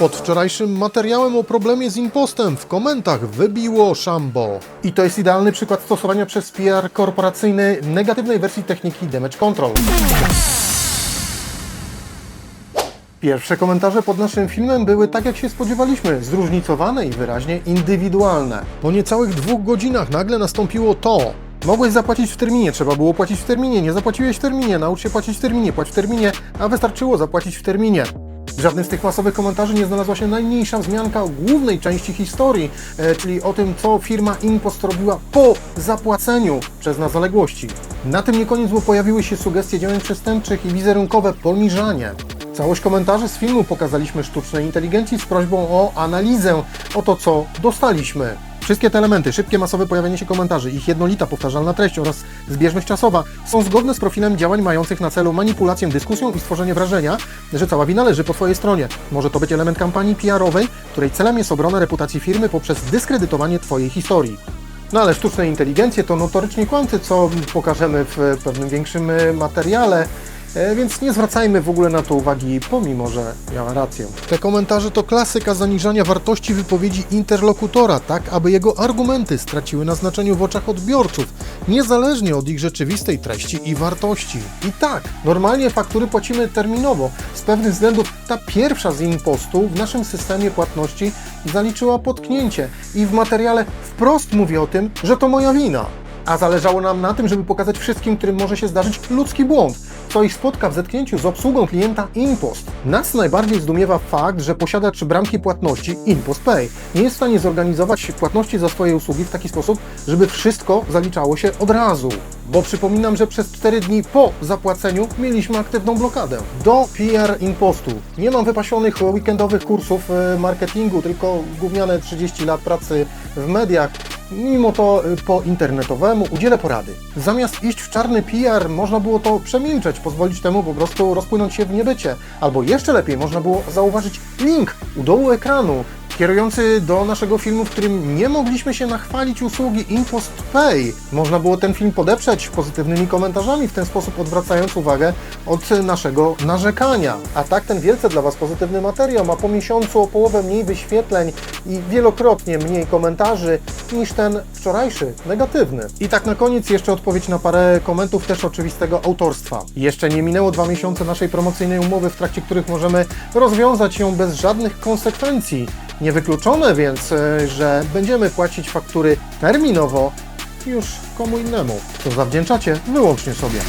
Pod wczorajszym materiałem o problemie z impostem w komentarzach wybiło szambo. I to jest idealny przykład stosowania przez PR korporacyjny negatywnej wersji techniki damage control. Pierwsze komentarze pod naszym filmem były tak jak się spodziewaliśmy, zróżnicowane i wyraźnie indywidualne. Po niecałych dwóch godzinach nagle nastąpiło to. Mogłeś zapłacić w terminie, trzeba było płacić w terminie, nie zapłaciłeś w terminie, naucz się płacić w terminie, płać w terminie, a wystarczyło zapłacić w terminie. W żadnym z tych masowych komentarzy nie znalazła się najmniejsza wzmianka o głównej części historii, e, czyli o tym, co firma Impost robiła po zapłaceniu przez nas zaległości. Na tym nie koniec, bo pojawiły się sugestie działań przestępczych i wizerunkowe poniżanie. Całość komentarzy z filmu pokazaliśmy sztucznej inteligencji z prośbą o analizę o to, co dostaliśmy. Wszystkie te elementy, szybkie, masowe pojawianie się komentarzy, ich jednolita, powtarzalna treść oraz zbieżność czasowa są zgodne z profilem działań mających na celu manipulację dyskusją i stworzenie wrażenia, że cała wina leży po Twojej stronie. Może to być element kampanii PR-owej, której celem jest obrona reputacji firmy poprzez dyskredytowanie Twojej historii. No ale sztuczne inteligencje to notorycznie kłamcy, co pokażemy w pewnym większym e, materiale. E, Więc nie zwracajmy w ogóle na to uwagi, pomimo że miała rację. Te komentarze to klasyka zaniżania wartości wypowiedzi interlokutora, tak aby jego argumenty straciły na znaczeniu w oczach odbiorców, niezależnie od ich rzeczywistej treści i wartości. I tak, normalnie faktury płacimy terminowo. Z pewnych względów ta pierwsza z impostu w naszym systemie płatności zaliczyła potknięcie i w materiale wprost mówię o tym, że to moja wina. A zależało nam na tym, żeby pokazać wszystkim, którym może się zdarzyć ludzki błąd, co ich spotka w zetknięciu z obsługą klienta Impost. Nas najbardziej zdumiewa fakt, że posiadacz bramki płatności Impost Pay nie jest w stanie zorganizować płatności za swoje usługi w taki sposób, żeby wszystko zaliczało się od razu. Bo przypominam, że przez 4 dni po zapłaceniu mieliśmy aktywną blokadę. Do PR Impostu. Nie mam wypasionych weekendowych kursów e, marketingu, tylko gówniane 30 lat pracy w mediach. Mimo to y, po internetowemu udzielę porady. Zamiast iść w czarny PR, można było to przemilczeć, pozwolić temu po prostu rozpłynąć się w niebycie. Albo jeszcze lepiej, można było zauważyć link u dołu ekranu, kierujący do naszego filmu, w którym nie mogliśmy się nachwalić usługi Impost Pay. Można było ten film podeprzeć pozytywnymi komentarzami, w ten sposób odwracając uwagę od naszego narzekania. A tak ten wielce dla Was pozytywny materiał ma po miesiącu o połowę mniej wyświetleń i wielokrotnie mniej komentarzy niż ten wczorajszy, negatywny. I tak na koniec jeszcze odpowiedź na parę komentów też oczywistego autorstwa. Jeszcze nie minęło dwa miesiące naszej promocyjnej umowy, w trakcie których możemy rozwiązać ją bez żadnych konsekwencji. Niewykluczone więc, e, że będziemy płacić faktury terminowo już komu innemu, co zawdzięczacie wyłącznie sobie.